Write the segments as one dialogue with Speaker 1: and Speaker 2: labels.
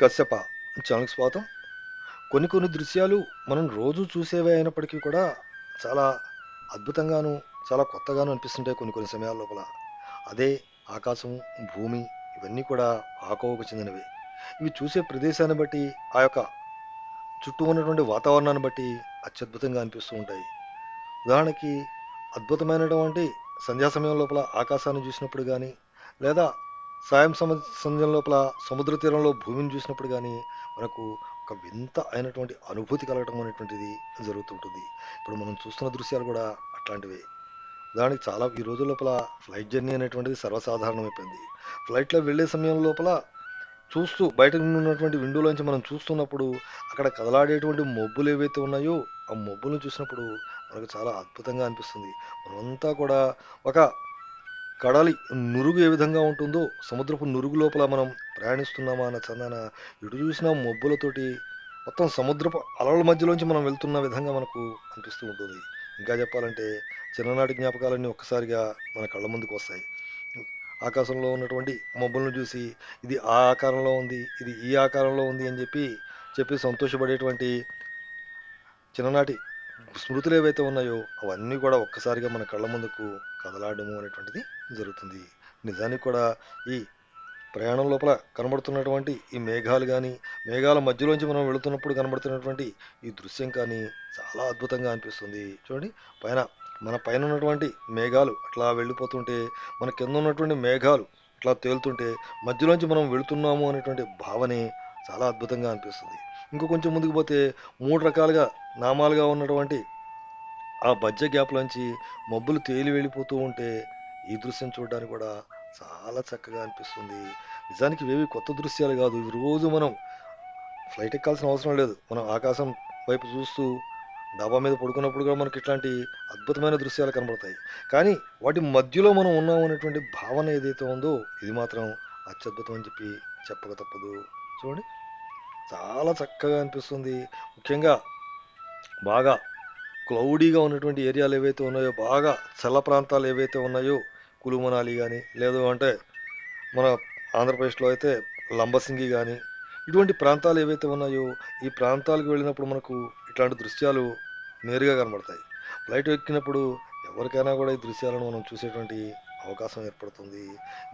Speaker 1: కశ్యప. ఛానల్కి స్వాగతం. కొన్ని కొన్ని దృశ్యాలు మనం రోజు చూసేవే అయినప్పటికీ కూడా చాలా అద్భుతంగాను చాలా కొత్తగాను అనిపిస్తుంటాయి కొన్ని కొన్ని సమయాల లోపల. అదే ఆకాశం భూమి ఇవన్నీ కూడా ఆకోవకు చెందినవి. ఇవి చూసే ప్రదేశాన్ని బట్టి ఆ యొక్క చుట్టూ ఉన్నటువంటి వాతావరణాన్ని బట్టి అత్యద్భుతంగా అనిపిస్తూ ఉంటాయి. ఉదాహరణకి అద్భుతమైనటువంటి సంధ్యా సమయం లోపల ఆకాశాన్ని చూసినప్పుడు కానీ లేదా సాయం సమ సంధ్యం లోపల సముద్ర తీరంలో భూమిని చూసినప్పుడు కానీ మనకు ఒక వింత అయినటువంటి అనుభూతి కలగటం అనేటువంటిది జరుగుతుంటుంది. ఇప్పుడు మనం చూస్తున్న దృశ్యాలు కూడా అట్లాంటివే. దానికి చాలా ఈ రోజు లోపల ఫ్లైట్ జర్నీ అనేటువంటిది సర్వసాధారణమైపోయింది. ఫ్లైట్లో వెళ్ళే సమయం లోపల చూస్తూ బయట ఉన్నటువంటి విండోలోంచి మనం చూస్తున్నప్పుడు అక్కడ కదలాడేటువంటి మబ్బులు ఏవైతే ఉన్నాయో ఆ మబ్బులను చూసినప్పుడు మనకు చాలా అద్భుతంగా అనిపిస్తుంది. మనమంతా కూడా ఒక కడలి నురుగు ఏ విధంగా ఉంటుందో సముద్రపు నురుగు లోపల మనం ప్రయాణిస్తున్నామా అన్న చందన ఇటు చూసిన మబ్బులతోటి మొత్తం సముద్రపు అలల మధ్యలోంచి మనం వెళ్తున్న విధంగా మనకు అనిపిస్తూ ఉంటుంది. ఇంకా చెప్పాలంటే చిన్ననాటి జ్ఞాపకాలన్నీ ఒక్కసారిగా మన కళ్ళ ముందుకు వస్తాయి. ఆకాశంలో ఉన్నటువంటి మబ్బులను చూసి ఇది ఆ ఆకారంలో ఉంది ఇది ఈ ఆకారంలో ఉంది అని చెప్పి చెప్పి సంతోషపడేటువంటి చిన్ననాటి స్మృతులు ఏవైతే ఉన్నాయో అవన్నీ కూడా ఒక్కసారిగా మన కళ్ళ ముందుకు కదలాడము అనేటువంటిది జరుగుతుంది. నిజానికి కూడా ఈ ప్రయాణం లోపల కనబడుతున్నటువంటి ఈ మేఘాలు కానీ మేఘాల మధ్యలోంచి మనం వెళుతున్నప్పుడు కనబడుతున్నటువంటి ఈ దృశ్యం కానీ చాలా అద్భుతంగా అనిపిస్తుంది. చూడండి పైన మన పైన ఉన్నటువంటి మేఘాలు అట్లా వెళ్ళిపోతుంటే మన కింద ఉన్నటువంటి మేఘాలు ఇట్లా తేలుతుంటే మధ్యలోంచి మనం వెళుతున్నాము అనేటువంటి భావనే చాలా అద్భుతంగా అనిపిస్తుంది. ఇంకో కొంచెం ముందుకు పోతే మూడు రకాలుగా నామాలుగా ఉన్నటువంటి ఆ బజ్జ గ్యాప్లోంచి మబ్బులు తేలి వెళ్ళిపోతూ ఉంటే ఈ దృశ్యం చూడడానికి కూడా చాలా చక్కగా అనిపిస్తుంది. నిజానికి ఇవేవి కొత్త దృశ్యాలు కాదు. ఇవి రోజు మనం ఫ్లైట్ ఎక్కాల్సిన అవసరం లేదు. మనం ఆకాశం వైపు చూస్తూ డాబా మీద పడుకున్నప్పుడు కూడా మనకి ఇట్లాంటి అద్భుతమైన దృశ్యాలు కనబడతాయి. కానీ వాటి మధ్యలో మనం ఉన్నాం అనేటువంటి భావన ఏదైతే ఉందో ఇది మాత్రం అత్యద్భుతం అని చెప్పి చెప్పక తప్పదు. చూడండి. చాలా చక్కగా అనిపిస్తుంది. ముఖ్యంగా బాగా క్లౌడీగా ఉన్నటువంటి ఏరియాలు ఏవైతే ఉన్నాయో బాగా చల్ల ప్రాంతాలు ఏవైతే ఉన్నాయో కులు మనాలి కానీ లేదు అంటే మన ఆంధ్రప్రదేశ్లో అయితే లంబసింగి కానీ ఇటువంటి ప్రాంతాలు ఏవైతే ఉన్నాయో ఈ ప్రాంతాలకు వెళ్ళినప్పుడు మనకు ఇట్లాంటి దృశ్యాలు నేరుగా కనబడతాయి. ఫ్లైట్ ఎక్కినప్పుడు ఎవరికైనా కూడా ఈ దృశ్యాలను మనం చూసేటువంటి అవకాశం ఏర్పడుతుంది.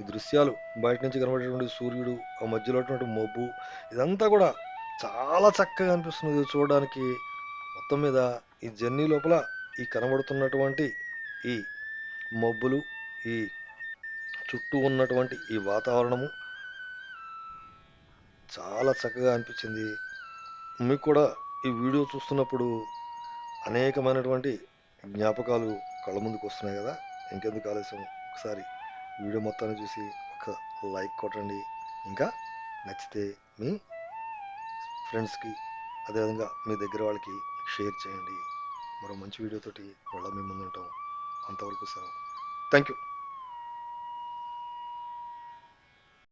Speaker 1: ఈ దృశ్యాలు బయట నుంచి కనబడేటువంటి సూర్యుడు ఆ మధ్యలో ఉన్నటువంటి మబ్బు ఇదంతా కూడా చాలా చక్కగా అనిపిస్తుంది చూడడానికి. మొత్తం మీద ఈ జర్నీ లోపల ఈ కనబడుతున్నటువంటి ఈ మబ్బులు ఈ చుట్టూ ఉన్నటువంటి ఈ వాతావరణము చాలా చక్కగా అనిపించింది. మీకు కూడా ఈ వీడియో చూస్తున్నప్పుడు అనేకమైనటువంటి జ్ఞాపకాలు కళ్ళ ముందుకు వస్తున్నాయి కదా. ఇంకెందుకు ఆలస్యం? ఒకసారి వీడియో మొత్తాన్ని చూసి ఒక లైక్ కొట్టండి. ఇంకా నచ్చితే మీ ఫ్రెండ్స్కి అదేవిధంగా మీ దగ్గర వాళ్ళకి షేర్ చేయండి. మరో మంచి వీడియోతోటి మళ్ళీ మీ ముందు ఉంటాం అంతవరకు సెలవు. Thank you